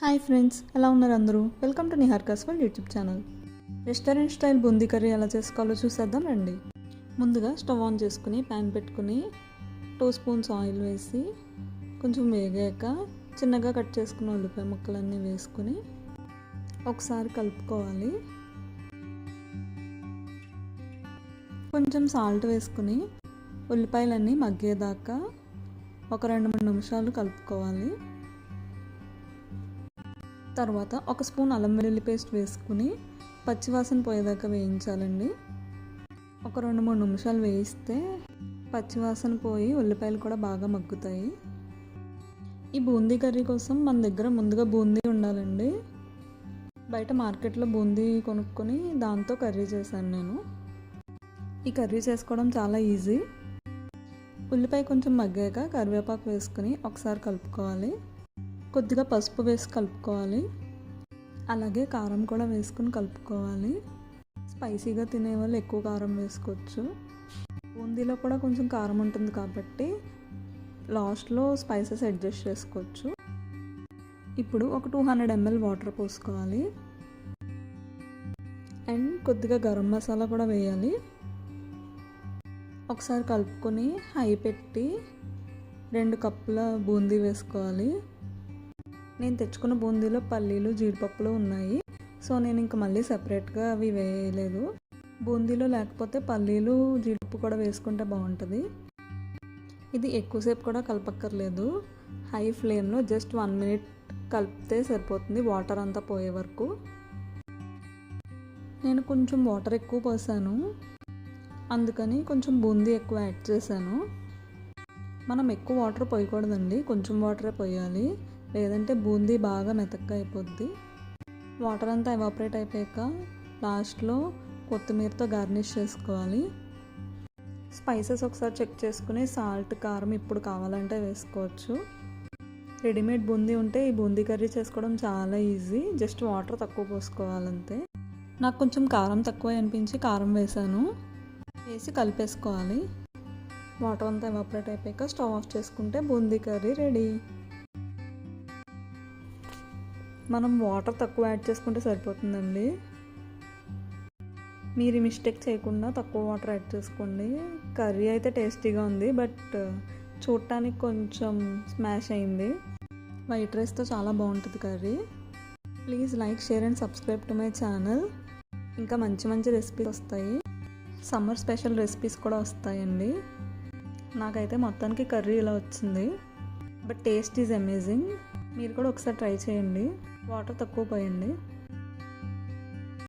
Hi friends ఎలా ఉన్నారు అందరూ? Welcome to Nihar కస్వల్ YouTube channel. Restaurant style boondi curry ఎలా చేసుకోవాలో చూసేద్దాం రండి. ముందుగా స్టవ్ ఆన్ చేసుకుని ప్యాన్ పెట్టుకుని టూ స్పూన్స్ ఆయిల్ వేసి కొంచెం వేగాక చిన్నగా కట్ చేసుకున్న ఉల్లిపాయ ముక్కలన్నీ వేసుకుని ఒకసారి కలుపుకోవాలి. కొంచెం సాల్ట్ వేసుకుని ఉల్లిపాయలన్నీ మగ్గేదాకా ఒక రెండు మూడు నిమిషాలు కలుపుకోవాలి. తర్వాత ఒక స్పూన్ అల్లం వెల్లుల్లి పేస్ట్ వేసుకుని పచ్చివాసన పోయేదాకా వేయించాలండి. ఒక రెండు మూడు నిమిషాలు వేయిస్తే పచ్చివాసన పోయి ఉల్లిపాయలు కూడా బాగా మగ్గుతాయి. ఈ బూందీ కర్రీ కోసం మన దగ్గర ముందుగా బూందీ ఉండాలండి. బయట మార్కెట్లో బూందీ కొనుక్కొని దాంతో కర్రీ చేశాను నేను. ఈ కర్రీ చేసుకోవడం చాలా ఈజీ. ఉల్లిపాయ కొంచెం మగ్గాక కరివేపాకు వేసుకుని ఒకసారి కలుపుకోవాలి. కొద్దిగా పసుపు వేసి కలుపుకోవాలి. అలాగే కారం కూడా వేసుకుని కలుపుకోవాలి. స్పైసీగా తినే వాళ్ళు ఎక్కువ కారం వేసుకోవచ్చు. బూందీలో కూడా కొంచెం కారం ఉంటుంది కాబట్టి లాస్ట్లో స్పైసెస్ అడ్జస్ట్ చేసుకోవచ్చు. ఇప్పుడు ఒక టూ హండ్రెడ్ ఎంఎల్ వాటర్ పోసుకోవాలి. అండ్ కొద్దిగా గరం మసాలా కూడా వేయాలి. ఒకసారి కలుపుకొని హై పెట్టి రెండు కప్పుల బూందీ వేసుకోవాలి. నేను తెచ్చుకున్న బూందీలో పల్లీలు జీడిపప్పులు ఉన్నాయి. సో నేను ఇంకా మళ్ళీ సపరేట్గా అవి వేయలేదు. బూందీలో లేకపోతే పల్లీలు జీడిపప్పు కూడా వేసుకుంటే బాగుంటుంది. ఇది ఎక్కువసేపు కూడా కలపక్కర్లేదు. హై ఫ్లేమ్లో జస్ట్ వన్ మినిట్ కలిపితే సరిపోతుంది. వాటర్ అంతా పోయే వరకు. నేను కొంచెం వాటర్ ఎక్కువ పోసాను. అందుకని కొంచెం బూందీ ఎక్కువ యాడ్ చేశాను. మనం ఎక్కువ వాటర్ పోయకూడదండి. కొంచెం వాటరే పోయాలి. లేదంటే బూందీ బాగా మెతక్క అయిపోద్ది వాటర్ అంతా ఎవాపరేట్ అయిపోయాక లాస్ట్లో కొత్తిమీరతో గార్నిష్ చేసుకోవాలి. స్పైసెస్ ఒకసారి చెక్ చేసుకుని సాల్ట్ కారం ఇప్పుడు కావాలంటే వేసుకోవచ్చు. రెడీమేడ్ బూందీ ఉంటే ఈ బూందీ కర్రీ చేసుకోవడం చాలా ఈజీ. జస్ట్ వాటర్ తక్కువ పోసుకోవాలంతే. నాకు కొంచెం కారం తక్కువ అనిపించి కారం వేసాను వేసి కలిపేసుకోవాలి. వాటర్ అంతా ఎవాపరేట్ అయిపోయాక స్టవ్ ఆఫ్ చేసుకుంటే బూందీ కర్రీ రెడీ. మనం వాటర్ తక్కువ యాడ్ చేసుకుంటే సరిపోతుందండి. మీరు మిస్టేక్ చేయకుండా తక్కువ వాటర్ యాడ్ చేసుకోండి. కర్రీ అయితే టేస్టీగా ఉంది బట్ చూడటానికి కొంచెం స్మాష్ అయింది. వైట్ రైస్తో చాలా బాగుంటుంది curry. Please like share and subscribe to my channel ఇంకా మంచి మంచి రెసిపీస్ వస్తాయి. సమ్మర్ స్పెషల్ రెసిపీస్ కూడా వస్తాయండి. నాకైతే మొత్తానికి కర్రీ ఇలా వచ్చింది. బట్ టేస్ట్ ఈజ్ అమేజింగ్ మీరు కూడా ఒకసారి ట్రై చేయండి. వాటర్ తక్కువ పోయండి.